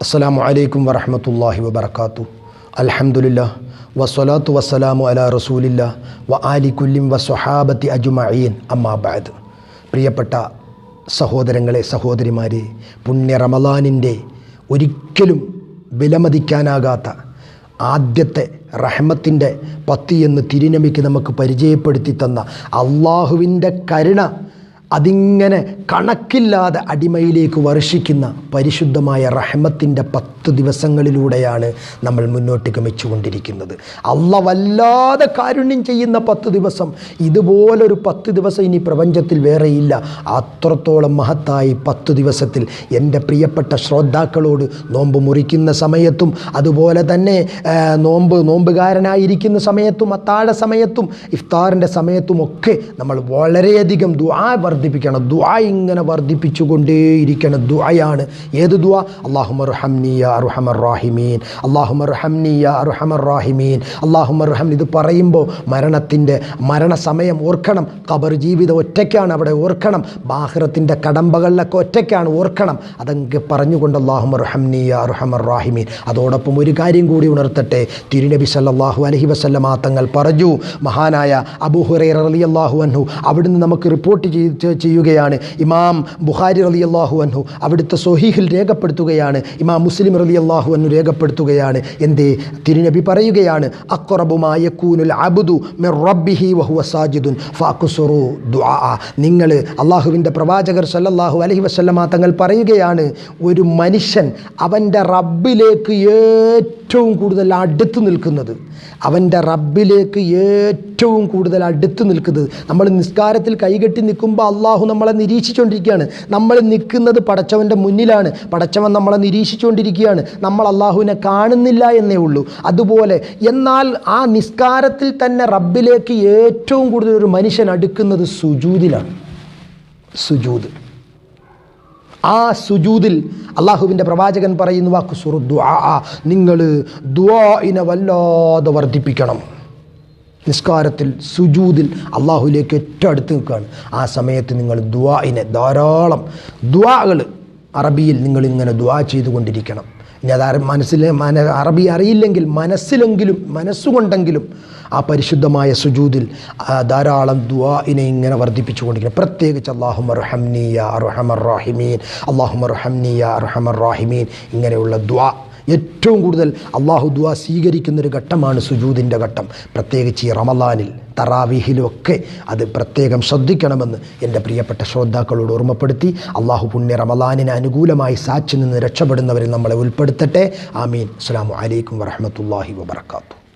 അസ്സലാമു അലൈക്കും വറഹമത്തല്ലാഹി വബർക്കാത്തു അലഹമുല്ല വസ്സലാത്തു വസ്സലാമു അല റസൂലില്ല വ ആലി കുല്ലിം വസ്വഹാബത്തി അജുമഈൻ. അമ്മാബാദ് പ്രിയപ്പെട്ട സഹോദരങ്ങളെ സഹോദരിമാരെ പുണ്യ റമലാനിന്റെ ഒരിക്കലും വിലമതിക്കാനാകാത്ത ആദ്യത്തെ റഹ്മത്തിന്റെ പത്തി എന്ന് തിരിനമിക്ക് നമുക്ക് പരിചയപ്പെടുത്തി തന്ന അള്ളാഹുവിന്റെ കരുണ അതിങ്ങനെ കണക്കില്ലാതെ അടിമയിലേക്ക് വർഷിക്കുന്ന പരിശുദ്ധമായ റഹ്മത്തിന്റെ പത്ത് ദിവസങ്ങളിലൂടെയാണ് നമ്മൾ മുന്നോട്ട് ഗമിച്ചുകൊണ്ടിരിക്കുന്നത്. അല്ല വല്ലാതെ കാരുണ്യം ചെയ്യുന്ന പത്ത് ദിവസം. ഇതുപോലൊരു പത്ത് ദിവസം ഇനി പ്രപഞ്ചത്തിൽ വേറെയില്ല. അത്രത്തോളം മഹത്തായി പത്ത് ദിവസത്തിൽ എന്റെ പ്രിയപ്പെട്ട ശ്രോതാക്കളോട് നോമ്പ് മുറിക്കുന്ന സമയത്തും അതുപോലെ തന്നെ നോമ്പ് നോമ്പുകാരനായിരിക്കുന്ന സമയത്തും അത്താഴ സമയത്തും ഇഫ്താറിന്റെ സമയത്തും ഒക്കെ നമ്മൾ വളരെയധികം ദുആ വർദ്ധിപ്പിക്കണം. ദുആ ഇങ്ങനെ വർദ്ധിപ്പിച്ചുകൊണ്ടേയിരിക്കണം. ദുആയാണ്. ഏത് ദുആ? അള്ളാഹുമർ ഹംനിയ അറുഹമർ റാഹിമീൻ. അള്ളാഹുമർ ഹംനിയ അറുഹമർ റാഹിമീൻ. അള്ളാഹുമർ ഹം ഇത് പറയുമ്പോൾ മരണത്തിന്റെ മരണസമയം ഓർക്കണം. ഖബർ ജീവിതം ഒറ്റയ്ക്കാണ് അവിടെ ഓർക്കണം. ബാഹ്റത്തിന്റെ കടമ്പകളിലൊക്കെ ഒറ്റയ്ക്കാണ് ഓർക്കണം. അതെങ്കിൽ പറഞ്ഞുകൊണ്ട് അള്ളാഹുമർ ഹംനിയ അറുഹമർ റാഹിമീൻ. അതോടൊപ്പം ഒരു കാര്യം കൂടി ഉണർത്തട്ടെ. തിരുനബി സല്ലാഹു അലഹി വസല്ലമ തങ്ങൾ പറഞ്ഞു മഹാനായ അബൂ അലി അള്ളാഹു അൻഹു അവിടുന്ന് നമുക്ക് റിപ്പോർട്ട് ചെയ്ത് ചെയ്യുകയാണ്. ഇമാം ബുഹാരി റലി അള്ളാഹു അൻഹു അവിടുത്തെ സൊഹീഹിൽ രേഖപ്പെടുത്തുകയാണ്. ഇമാം മുസ്ലിം റളിയല്ലാഹു അൻഹു രേഖപ്പെടുത്തുകയാണ്. എന്തേ? തിരുനബി പറയുകയാണ് അക്റബുമാ യകൂനുൽ അബ്ദു മിർ റബ്ബിഹി വഹുവ സാജിദുൻ ഫഅക്സുറു ദുആ. നിങ്ങൾ അള്ളാഹുവിന്റെ പ്രവാചകർ സല്ലല്ലാഹു അലഹി വസല്ലമ തങ്ങൾ പറയുകയാണ് ഒരു മനുഷ്യൻ അവന്റെ റബ്ബിലേക്ക് ഏറ്റവും കൂടുതൽ അടുത്ത് നിൽക്കുന്നത്. അവന്റെ റബ്ബിലേക്ക് ഏറ്റവും കൂടുതൽ അടുത്ത് നിൽക്കുന്നത്. നമ്മൾ നിസ്കാരത്തിൽ കൈകെട്ടി നിൽക്കുമ്പോൾ അള്ളാഹു നമ്മളെ നിരീക്ഷിച്ചുകൊണ്ടിരിക്കുകയാണ്. നമ്മൾ നിൽക്കുന്നത് പടച്ചവന്റെ മുന്നിലാണ്. പടച്ചവൻ നമ്മളെ നിരീക്ഷിച്ചുകൊണ്ടിരിക്കുകയാണ്. നമ്മൾ അള്ളാഹുവിനെ കാണുന്നില്ല എന്നേ ഉള്ളൂ. അതുപോലെ എന്നാൽ ആ നിസ്കാരത്തിൽ തന്നെ റബ്ബിലേക്ക് ഏറ്റവും കൂടുതൽ ഒരു മനുഷ്യൻ അടുക്കുന്നത് സുജൂതിലാണ്. സുജൂദ് ആ സുജൂതിൽ അള്ളാഹുവിന്റെ പ്രവാചകൻ പറയുന്നു വാക്ക് സുറു ദ്വാ നിങ്ങൾ ദ്വാഇനെ വല്ലാതെ വർദ്ധിപ്പിക്കണം. നിസ്കാരത്തിൽ സുജൂതിൽ അള്ളാഹുലേക്ക് ഏറ്റവും അടുത്ത് നിൽക്കുകയാണ്. ആ സമയത്ത് നിങ്ങൾ ദ്വാഇനെ ധാരാളം ദ്വാകൾ അറബിയിൽ നിങ്ങൾ ഇങ്ങനെ ദ്വാ ചെയ്തുകൊണ്ടിരിക്കണം. അറി- മനസ്സിൽ മന അറബി അറിയില്ലെങ്കിൽ മനസ്സിലെങ്കിലും മനസ്സുകൊണ്ടെങ്കിലും ആ പരിശുദ്ധമായ സുജൂതിൽ ധാരാളം ദ്വാഇനെ ഇങ്ങനെ വർദ്ധിപ്പിച്ചു വർദ്ധിപ്പിച്ചുകൊണ്ടിരിക്കണം പ്രത്യേകിച്ച് അള്ളാഹുമർ ഹംനിയ അറുഹമർ റാഹിമീൻ അള്ളാഹുമർ ഹംനിയ അറുഹമർ റാഹിമീൻ ഇങ്ങനെയുള്ള ദ്വാ ഏറ്റവും കൂടുതൽ അള്ളാഹു ദ്വാ സ്വീകരിക്കുന്നൊരു ഘട്ടമാണ് സുജൂദിന്റെ ഘട്ടം. പ്രത്യേകിച്ച് ഈ റമലാനിൽ തറാവിഹിലുമൊക്കെ അത് പ്രത്യേകം ശ്രദ്ധിക്കണമെന്ന് എന്റെ പ്രിയപ്പെട്ട ശ്രോതാക്കളോട് ഓർമ്മപ്പെടുത്തി. അള്ളാഹു പുണ്യ റമലാനിന് അനുകൂലമായി സാക്ഷി നിന്ന് രക്ഷപ്പെടുന്നവരിൽ നമ്മളെ ഉൾപ്പെടുത്തട്ടെ. ആമീൻ. അസ്സാം വലൈക്കും വരഹമത്തല്ലാഹി വബർക്കാത്തു